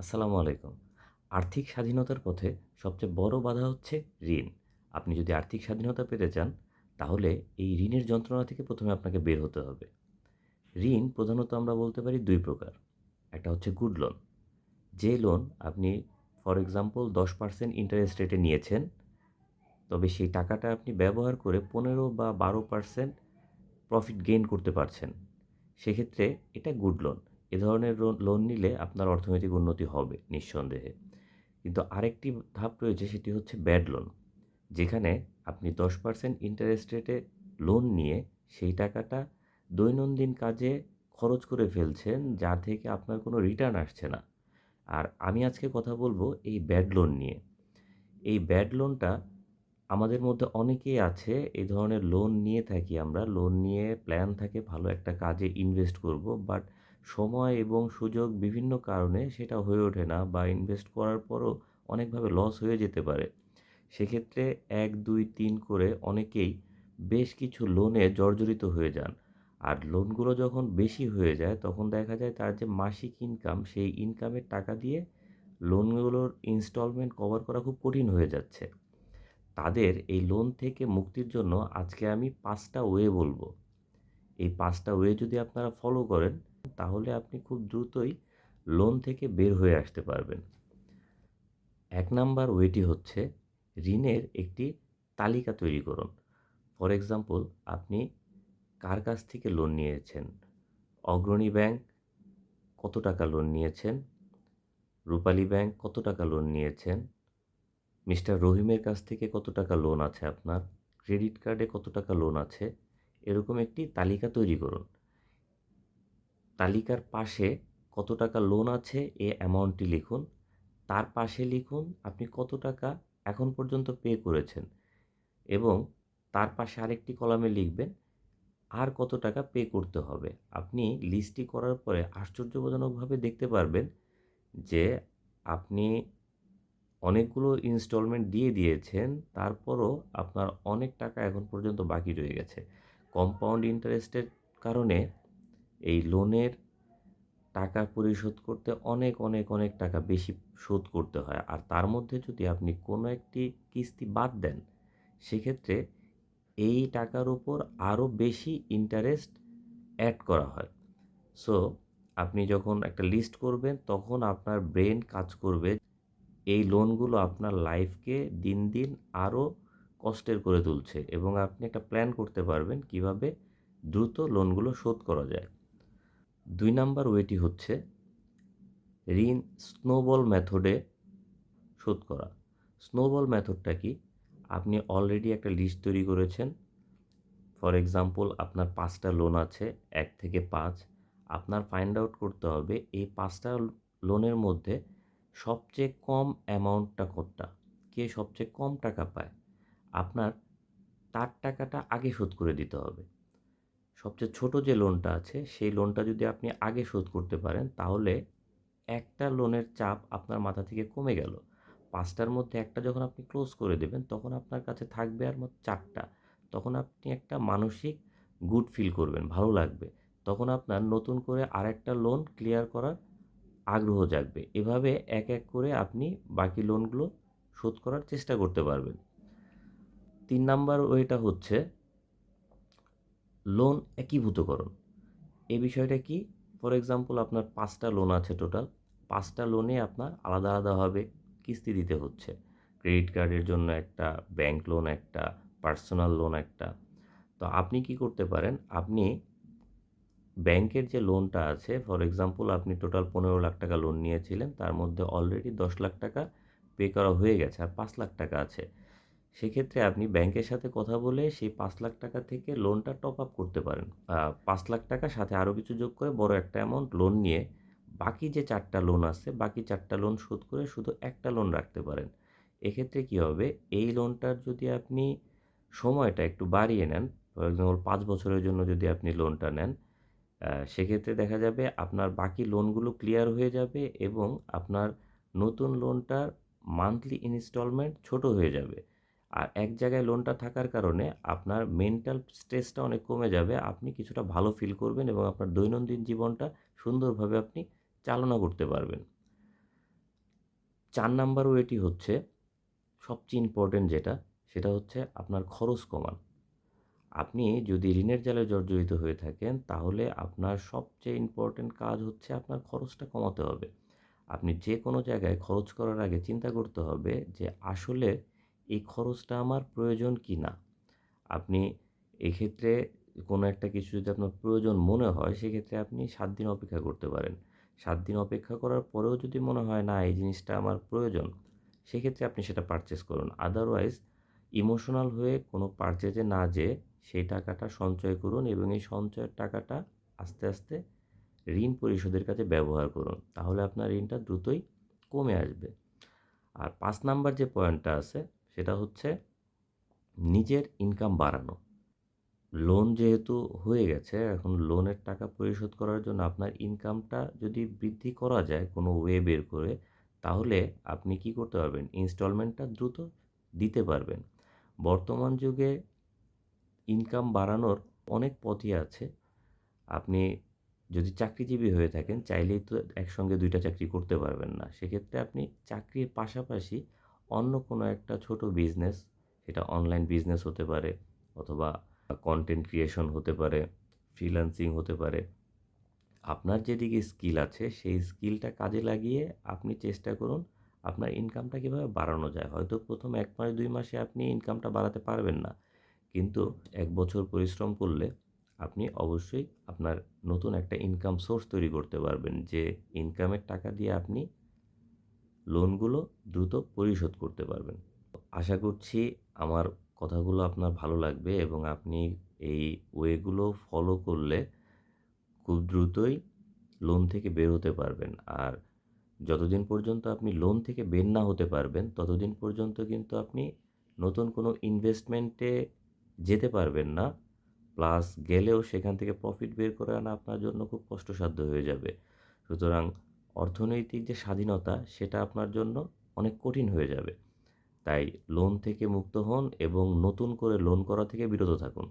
আসসালামু আলাইকুম। আর্থিক স্বাধীনতার পথে সবচেয়ে বড় বাধা হচ্ছে ঋণ। আপনি যদি আর্থিক স্বাধীনতা পেতে চান, তাহলে এই ঋণের যন্ত্রণা থেকে প্রথমে আপনাকে বের হতে হবে। ঋণ প্রধানত আমরা বলতে পারি দুই প্রকার। একটা হচ্ছে গুড লোন। যে লোন আপনি, ফর এক্সাম্পল, দশ পার্সেন্ট ইন্টারেস্ট রেটে নিয়েছেন, তবে সেই টাকাটা আপনি ব্যবহার করে পনেরো বা বারো পার্সেন্ট প্রফিট গেইন করতে পারছেন। সেক্ষেত্রে এটা গুড লোন। এ ধরনের লোন নিলে আপনার অর্থনৈতিক উন্নতি হবে নিঃসন্দেহে। কিন্তু আরেকটি ধাপ রয়েছে, সেটি হচ্ছে ব্যাড লোন যেখানে আপনি দশ পার্সেন্ট ইন্টারেস্ট রেটে লোন নিয়ে সেই টাকাটা দৈনন্দিন কাজে খরচ করে ফেলছেন, যা থেকে আপনার কোনো রিটার্ন আসছে না। আর আমি আজকে কথা বলব এই ব্যাড লোন নিয়ে। এই ব্যাড লোনটা আমাদের মধ্যে অনেকেই আছে, এই ধরনের লোন নিয়ে থাকি আমরা। লোন নিয়ে প্ল্যান থাকে ভালো একটা কাজে ইনভেস্ট করব বাট সময় এবং সুযোগ বিভিন্ন কারণে সেটা হয়ে ওঠে না বা ইনভেস্ট করার পরও অনেকভাবে লস হয়ে যেতে পারে। সেক্ষেত্রে এক, দুই, তিন করে অনেকেই বেশ কিছু লোনে জর্জরিত হয়ে যান। আর লোনগুলো যখন বেশি হয়ে যায়, তখন দেখা যায় তার যে মাসিক ইনকাম সেই ইনকামের টাকা দিয়ে লোনগুলোর ইনস্টলমেন্ট কভার করা খুব কঠিন হয়ে যাচ্ছে। তাদের এই লোন থেকে মুক্তির জন্য আজকে আমি পাঁচটা ওয়ে বলব। এই পাঁচটা ওয়ে যদি আপনারা ফলো করেন তাহলে আপনি খুব দ্রুতই লোন থেকে বের হয়ে আসতে পারবেন। এক নাম্বার ওয়েটি হচ্ছে ঋণের একটি তালিকা তৈরি করুন। ফর এক্সাম্পল আপনি কার কাছ থেকে লোন নিয়েছেন? অগ্রণী ব্যাংক কত টাকা লোন নিয়েছেন? রূপালী ব্যাংক কত টাকা লোন নিয়েছেন? মিস্টার রহিমের কাছ থেকে কত টাকা লোন আছে আপনার? ক্রেডিট কার্ডে কত টাকা লোন আছে? এরকম একটি তালিকা তৈরি করুন। তালিকার পাশে কত টাকা লোন আছে এ অ্যামাউন্টটি লিখুন। তার পাশে লিখুন আপনি কত টাকা এখন পর্যন্ত পে করেছেন এবং তার পাশে আরেকটি কলামে লিখবেন, আর কত টাকা পে করতে হবে। আপনি লিস্টটি করার পরে আশ্চর্যজনকভাবে দেখতে পারবেন যে আপনি অনেকগুলো ইনস্টলমেন্ট দিয়ে দিয়েছেন, তারপরও আপনার অনেক টাকা এখন পর্যন্ত বাকি রয়ে গেছে। কম্পাউন্ড ইন্টারেস্টের কারণে এই লোনের টাকা পরিশোধ করতে অনেক অনেক অনেক টাকা বেশি শোধ করতে হয়। আর তার মধ্যে যদি আপনি কোনো একটি কিস্তি বাদ দেন, সেক্ষেত্রে এই টাকার উপর আরও বেশি ইন্টারেস্ট অ্যাড করা হয়। সো আপনি যখন একটা লিস্ট করবেন, তখন আপনার ব্রেন কাজ করবে এই লোনগুলো আপনার লাইফকে দিন দিন আরও কষ্টের করে তুলছে। এবং আপনি একটা প্ল্যান করতে পারবেন কীভাবে দ্রুত লোনগুলো শোধ করা যায়। দুই নাম্বার ওয়েটি হচ্ছে ঋণ স্নোবল মেথডে শোধ করা। স্নোবল মেথডটা কি? আপনি অলরেডি একটা লিস্ট তৈরি করেছেন। ফর এক্সাম্পল আপনার পাঁচটা লোন আছে, এক থেকে পাঁচ। আপনার ফাইন্ড আউট করতে হবে এই পাঁচটা লোনের মধ্যে সবচেয়ে কম অ্যামাউন্টটা কোনটা কে সবচেয়ে কম টাকা পায়? আপনার তার টাকাটা আগে শোধ করে দিতে হবে। সবচেয়ে ছোট যে লোনটা আছে, সেই লোনটা যদি আপনি আগে শোধ করতে পারেন, তাহলে একটা লোনের চাপ আপনার মাথা থেকে কমে গেল। পাঁচটার মধ্যে একটা যখন আপনি ক্লোজ করে দেবেন, তখন আপনার কাছে থাকবে আর মত চারটা। তখন আপনি একটা মানসিক গুড ফিল করবেন, ভালো লাগবে। তখন আপনার নতুন করে আরেকটা লোন ক্লিয়ার করার আগ্রহ জাগবে। এভাবে এক এক করে আপনি বাকি লোনগুলো শোধ করার চেষ্টা করতে পারবেন। তিন নাম্বার ওয়েটা হচ্ছে লোন একীভূতকরণ। এই বিষয়টা কি? ফর এক্সাম্পল আপনার পাঁচটা লোন আছে টোটাল পাঁচটা লোনে আপনার আলাদা আলাদাভাবে কিস্তি দিতে হচ্ছে। ক্রেডিট কার্ডের জন্য একটা ব্যাংক লোন একটা পার্সোনাল লোন একটা। তো আপনি কি করতে পারেন? আপনি ব্যাংকের যে লোনটা আছে ফর এক্সাম্পল আপনি টোটাল পনেরো লাখ টাকা লোন নিয়েছিলেন, তার মধ্যে অলরেডি দশ লাখ টাকা পে করা হয়ে গেছে, আর পাঁচ লাখ টাকা আছে। সেক্ষেত্রে আপনি ব্যাংকের সাথে কথা বলে সেই পাঁচ লাখ টাকা থেকে লোনটা টপ আপ করতে পারেন। পাঁচ লাখ টাকা সাথে আরও কিছু যোগ করে বড় একটা অ্যামাউন্ট লোন নিয়ে বাকি যে চারটা লোন আছে, বাকি চারটা লোন শোধ করে শুধু একটা লোন রাখতে পারেন। এক্ষেত্রে কী হবে? এই লোনটার যদি আপনি সময়টা একটু বাড়িয়ে নেন ফর এক্সাম্পল পাঁচ বছরের জন্য যদি আপনি লোনটা নেন সেক্ষেত্রে দেখা যাবে আপনার বাকি লোনগুলো ক্লিয়ার হয়ে যাবে এবং আপনার নতুন লোনটার মান্থলি ইনস্টলমেন্ট ছোট হয়ে যাবে। আর এক জায়গায় লোনটা থাকার কারণে আপনার মেন্টাল স্ট্রেসটা অনেক কমে যাবে। আপনি কিছুটা ভালো ফিল করবেন এবং আপনার দৈনন্দিন জীবনটা সুন্দরভাবে আপনি চালনা করতে পারবেন। চার নাম্বার ওয়েটি হচ্ছে, সবচেয়ে ইম্পর্টেন্ট যেটা, সেটা হচ্ছে আপনার খরচ কমান। আপনি যদি ঋণের জালে জর্জরিত হয়ে থাকেন, তাহলে আপনার সবচেয়ে ইম্পর্টেন্ট কাজ হচ্ছে আপনার খরচটা কমাতে হবে। আপনি যে কোনো জায়গায় খরচ করার আগে চিন্তা করতে হবে যে আসলে এই খরচটা আমার প্রয়োজন কি না? আপনি এক্ষেত্রে কোনো একটা কিছু যদি আপনার প্রয়োজন মনে হয়, সেক্ষেত্রে আপনি সাত দিন অপেক্ষা করতে পারেন। সাত দিন অপেক্ষা করার পরেও যদি মনে হয়, না, এই জিনিসটা আমার প্রয়োজন, সেক্ষেত্রে আপনি সেটা পারচেস করুন। আদারওয়াইজ ইমোশনাল হয়ে কোনো পারচেজে না যেয়ে সেই টাকাটা সঞ্চয় করুন এবং এই সঞ্চয়ের টাকাটা আস্তে আস্তে ঋণ পরিশোধের কাজে ব্যবহার করুন। তাহলে আপনার ঋণটা দ্রুতই কমে আসবে। আর পাঁচ নাম্বার যে পয়েন্টটা আছে সেটা হচ্ছে নিজের ইনকাম বাড়ানো। লোন যেহেতু হয়ে গেছে, এখন লোনের টাকা পরিশোধ করার জন্য আপনার ইনকামটা যদি বৃদ্ধি করা যায় কোনো ওয়ে বের করে, তাহলে আপনি কি করতে পারবেন? ইনস্টলমেন্টটা দ্রুত দিতে পারবেন। বর্তমান যুগে ইনকাম বাড়ানোর অনেক পথই আছে। আপনি যদি চাকরিজীবী হয়ে থাকেন, চাইলেই তো একসঙ্গে দুইটা চাকরি করতে পারবেন না। সেক্ষেত্রে আপনি চাকরির পাশাপাশি অন্য কোনো একটা ছোট বিজনেস সেটা অনলাইন বিজনেস হতে পারে, অথবা কন্টেন্ট ক্রিয়েশন হতে পারে ফ্রিল্যান্সিং হতে পারে, আপনার যেদিকে স্কিল আছে, সেই স্কিলটা কাজে লাগিয়ে আপনি চেষ্টা করুন, আপনার ইনকামটা কীভাবে বাড়ানো যায়। হয়তো প্রথম এক মাস, দুই মাসে আপনি ইনকামটা বাড়াতে পারবেন না, কিন্তু এক বছর পরিশ্রম করলে আপনি অবশ্যই আপনার নতুন একটা ইনকাম সোর্স তৈরি করতে পারবেন, যে ইনকামের টাকা দিয়ে আপনি লোনগুলো দ্রুত পরিশোধ করতে পারবেন। আশা করছি আমার কথাগুলো আপনার ভালো লাগবে এবং আপনি এই ওয়েগুলো ফলো করলে খুব দ্রুতই লোন থেকে বের হতে পারবেন। আর যতদিন পর্যন্ত আপনি লোন থেকে বের না হতে পারবেন, ততদিন পর্যন্ত কিন্তু আপনি নতুন কোনো ইনভেস্টমেন্টে যেতে পারবেন না। প্লাস গেলেও সেখান থেকে প্রফিট বের করে আনা আপনার জন্য খুব কষ্টসাধ্য হয়ে যাবে। সুতরাং অর্থনৈতিক যে স্বাধীনতা, সেটা আপনার জন্য অনেক কঠিন হয়ে যাবে। তাই লোন থেকে মুক্ত হন এবং নতুন করে লোন করা থেকে বিরত থাকুন।